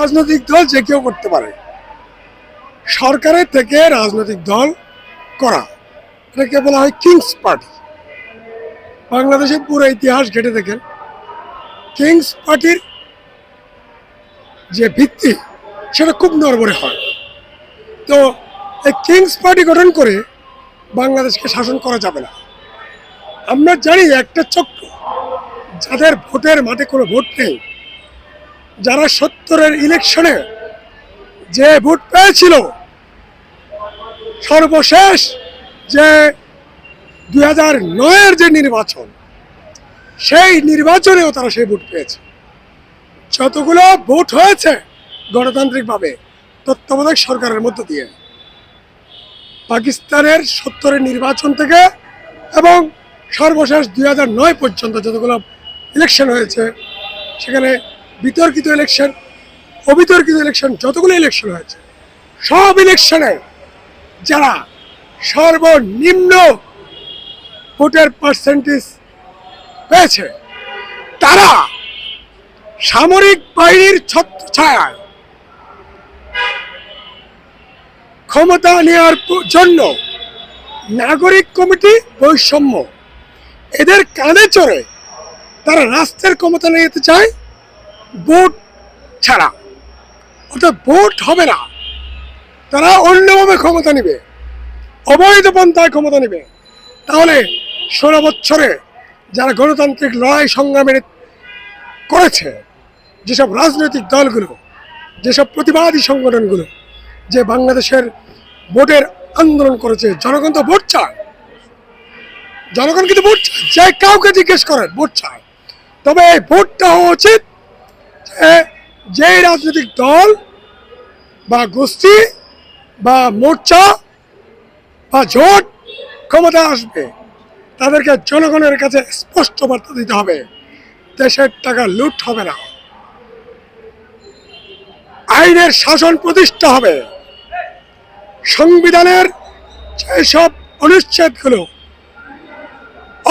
রাজনৈতিক দল যে কেউ করতে পারে। সরকারের থেকে রাজনৈতিক দল করা। এটাকে বলা হয় কিংস পার্টি বাংলাদেশের পুরো ইতিহাস ঘেটে দেখেন। কিংস পার্টির যে ভিত্তি, সেটা খুব নড়বড়ে হয়। তো এই কিংস পার্টি গঠন করে বাংলাদেশকে শাসন করা যাবে না। আমরা জানি একটা চক্র, যাদের ভোটের মাঠে কোনো ভোট নেই যারা সত্তরের ইলেকশনে যে ভোট পেয়েছিল, সর্বশেষ যে দুই হাজার নয়ের যে নির্বাচন, সেই নির্বাচনেও তারা সেই ভোট পেয়েছে। যতগুলো ভোট হয়েছে গণতান্ত্রিকভাবে, তত্ত্বাবধায়ক সরকারের মধ্য দিয়ে। পাকিস্তানের সত্তরের নির্বাচন থেকে এবং সর্বশেষ দুই হাজার নয় পর্যন্ত যতগুলো ইলেকশন হয়েছে, সেখানে বিতর্কিত ইলেকশন অবিতর্কিত ইলেকশন যতগুলো ইলেকশন হয়েছে, সব ইলেকশনে যারা সর্বনিম্ন ভোটের পার্সেন্টেজ পেয়েছে, তারা সামরিক বাহিনীর ছত্র ছায়ায় ক্ষমতা নেওয়ার জন্য নাগরিক কমিটি বৈষম্য। এদের কাঁধে চড়ে তারা রাষ্ট্রের ক্ষমতা নিতে চায় ভোট ছাড়া। অর্থাৎ ভোট হবে না। তারা অন্যভাবে ক্ষমতা নেবে। অবৈধ পন্থায় ক্ষমতা নেবে। তাহলে ষোলো বছরে যারা গণতান্ত্রিক লড়াই সংগ্রামের করেছে, যেসব রাজনৈতিক দলগুলো, যেসব প্রতিবাদী সংগঠনগুলো, যে বাংলাদেশের ভোটের আন্দোলন করেছে, জনগণ তো ভোট চায়। জনগণ কিন্তু ভোট চায়। যে কাউকে জিজ্ঞেস করেন, ভোট চায়। তবে এই ভোটটা হওয়া উচিত যে যে রাজনৈতিক দল বা গোষ্ঠী বা মোর্চা বা জোট ক্ষমতা আসবে, তাদেরকে জনগণের কাছে স্পষ্ট বার্তা দিতে হবে, দেশের টাকা লুট হবে না। আইনের শাসন প্রতিষ্ঠা হবে। সংবিধানের যেসব অনুচ্ছেদগুলো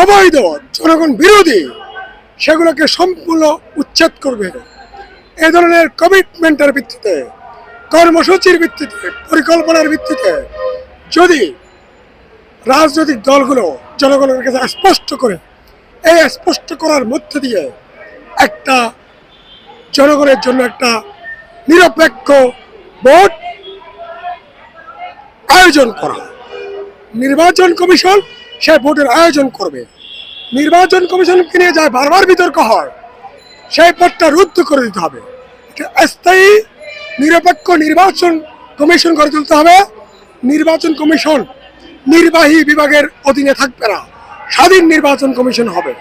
অবৈধ, জনগণ বিরোধী, সেগুলোকে সম্পূর্ণ উচ্ছেদ করবে। এ ধরনের কমিটমেন্টের ভিত্তিতে, কর্মসূচির ভিত্তিতে, পরিকল্পনার ভিত্তিতে যদি রাজনৈতিক দলগুলো জনগণের কাছে স্পষ্ট করে, এই স্পষ্ট করার মধ্যে দিয়ে একটা জনগণের জন্য একটা নিরপেক্ষ ভোট আয়োজন করা নির্বাচন কমিশন সে ভোটের আয়োজন করবে। নির্বাচন কমিশনকে নিয়ে যায় বারবার বিতর্ক হয় সেই পদটা রুদ্ধ করে দিতে হবে। স্থায়ী, নিরপেক্ষ নির্বাচন কমিশন করে তুলতে হবে। নির্বাচন কমিশন নির্বাহী বিভাগের অধীনে থাকবে না। স্বাধীন নির্বাচন কমিশন হবে।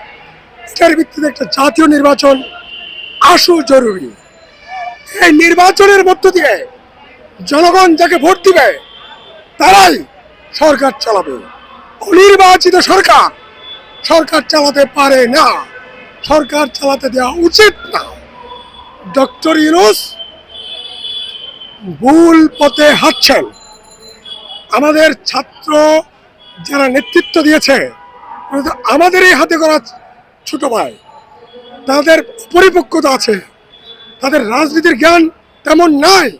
এটার ভিত্তিতে একটা জাতীয় নির্বাচন আসু জরুরি। এই নির্বাচনের মধ্য দিয়ে জনগণ যাকে ভোট দিবে, তারাই সরকার চালাবে। অনির্বাচিত সরকার সরকার চালাতে পারে না। সরকার চালাতে দেওয়া উচিত না। ডক্টর ইউনুস ভুল পথে হাঁটছেন। আমাদের ছাত্র যারা নেতৃত্ব দিয়েছে আমাদেরই হাতে করা ছোট ভাই। তাদের পরিপক্কতা আছে। তাদের রাজনীতির জ্ঞান তেমন নাই।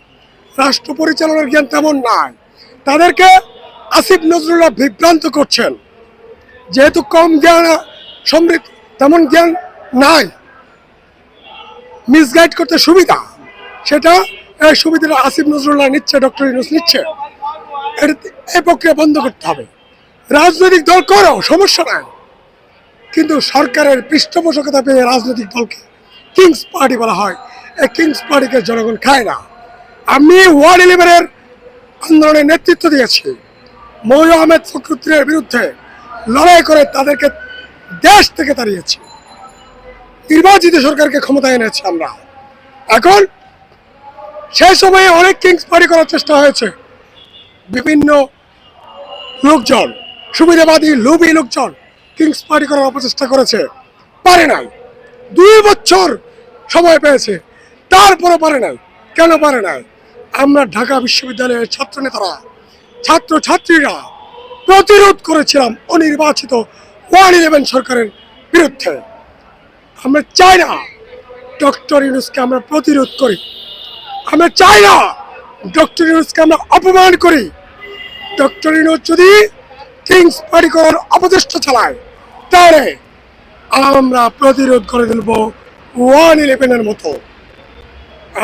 রাষ্ট্র পরিচালনার জ্ঞান তেমন নাই। তাদেরকে আসিফ নজরুল্লাহ বিভ্রান্ত করছেন। যেহেতু কম জ্ঞান, সমৃদ্ধ, তেমন জ্ঞান নাই। মিসগাইড করতে সুবিধা। সেটা এই সুবিধাটা আসিফ নজরুল্লাহ নিচ্ছে, ডক্টর ইউনুস নিচ্ছে। এটা এই প্রক্রিয়া বন্ধ করতে হবে। রাজনৈতিক দল করো, সমস্যা নাই। কিন্তু সরকারের পৃষ্ঠপোষকতা পেয়ে রাজনৈতিক দলকে কিংস পার্টি বলা হয়। এই কিংস পার্টিকে জনগণ খায় না। আমি ওয়ার্ড ইলেভেনের আন্দোলনের নেতৃত্ব দিয়েছি। মৌল আহমেদ ফখরুদ্দিনের বিরুদ্ধে লড়াই করে তাদেরকে দেশ থেকে তাড়িয়েছি। নির্বাচিত সরকারকে ক্ষমতায় এনেছি আমরা। এখন সেই সময়ে অনেক কিংস পার্টি করার চেষ্টা হয়েছে। বিভিন্ন লোকজন, সুবিধাবাদী লোভী লোকজন কিংস পার্টি করার অপচেষ্টা করেছে। পারে নাই। দুই বছর সময় পেয়েছে। তারপরে পারে নাই। কেন পারে নাই? আমরা ঢাকা বিশ্ববিদ্যালয়ের ছাত্র নেতারা ছাত্র ছাত্রীরা প্রতিরোধ করেছিলাম অনির্বাচিত ওয়ান ইলেভেন সরকারের বিরুদ্ধে। আমরা চাই না ডক্টর ইউনুসকে আমরা প্রতিরোধ করি। আমরা চাই না ডক্টর ইউনুসকে আমরা অপমান করি। ডক্টর ইউনুস যদি কিংস পার্টি করার অপচেষ্টা চালায়, তাহলে আমরা প্রতিরোধ করে তুলব ওয়ান ইলেভেনের মতো।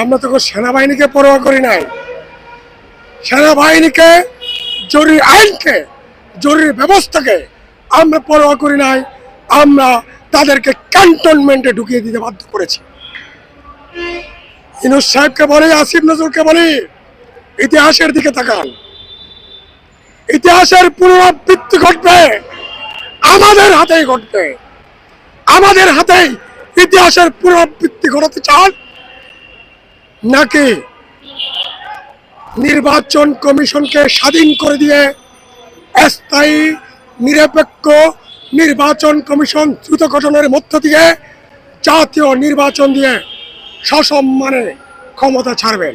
আমরা তখন সেনাবাহিনীকে পরোয়া করি নাই। সেনাবাহিনীকে, জরুরি আইনকে, জরুরি ব্যবস্থাকে আমরা পরোয়া করি নাই। আমরা তাদেরকে ক্যান্টনমেন্টে ঢুকিয়ে দিতে বাধ্য করেছি। ইনুস সাহেবকে বলি, আসিফ নজরুলকে বলি, ইতিহাসের দিকে তাকান। ইতিহাসের পুনরাবৃত্তি ঘটবে, আমাদের হাতেই ঘটবে। আমাদের হাতেই ইতিহাসের পুনরাবৃত্তি ঘটাতে চান। নাকি নির্বাচন কমিশনকে স্বাধীন করে দিয়ে স্থায়ী, নিরপেক্ষ নির্বাচন কমিশন দ্রুত গঠনের মধ্য দিয়ে জাতীয় নির্বাচন দিয়ে সসম্মানে ক্ষমতা ছাড়বেন।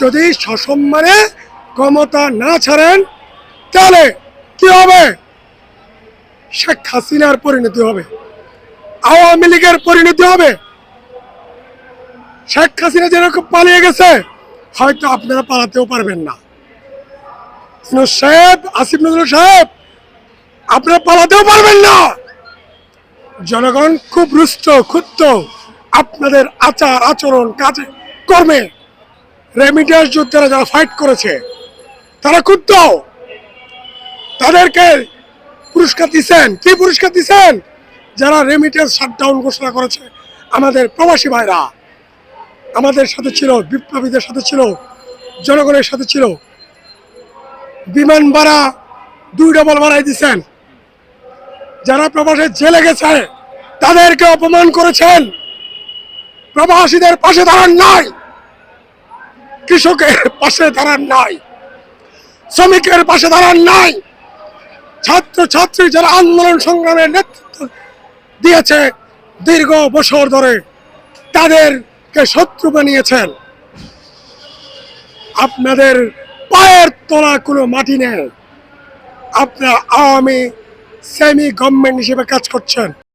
যদি সসম্মানে ক্ষমতা না ছাড়েন, তাহলে কি হবে? শেখ হাসিনার পরিণতি হবে। আওয়ামী লীগের পরিণতি হবে। শেখ হাসিনা যেরকম পালিয়ে গেছে, হয়তো আপনারা পালাতেও পারবেন না। সাহেব, আসিফ নজরুল সাহেব আপনারা পালাতেও পারবেন না। জনগণ খুব রুষ্ট, ক্ষুব্ধ। আপনাদের আচার, আচরণ, কাজে, কর্মে রেমিডিয়াস যোদ্ধারা যারা ফাইট করেছে, তারা ক্ষুব্ধ। তাদেরকে পুরস্কার দিচ্ছেন। কি পুরস্কার দিচ্ছেন? যারা রেমিটেন্স শাটডাউন ঘোষণা করেছে, আমাদের প্রবাসী ভাইরা। আমাদের সাথে ছিল, বিপ্লবীদের সাথে ছিল, জনগণের সাথে ছিল। বিমান ভাড়া দুই ডবল বাড়াই দিচ্ছেন। যারা প্রবাসে জেলে গেছে, তাদেরকে অপমান করেছেন। প্রবাসীদের পাশে দাঁড়ান নাই। কৃষকের পাশে দাঁড়ান নাই। শ্রমিকের পাশে দাঁড়ান নাই। ছাত্র ছাত্রী যারা আন্দোলন সংগ্রামের নেতৃত্ব দিয়েছে, দীর্ঘ বছর ধরে তাদেরকে শত্রু বানিয়েছেন। আপনাদের পায়ের তলা কোনো মাটি নেই। আপনারা আওয়ামী সেমি গভর্নমেন্ট হিসেবে কাজ করছেন।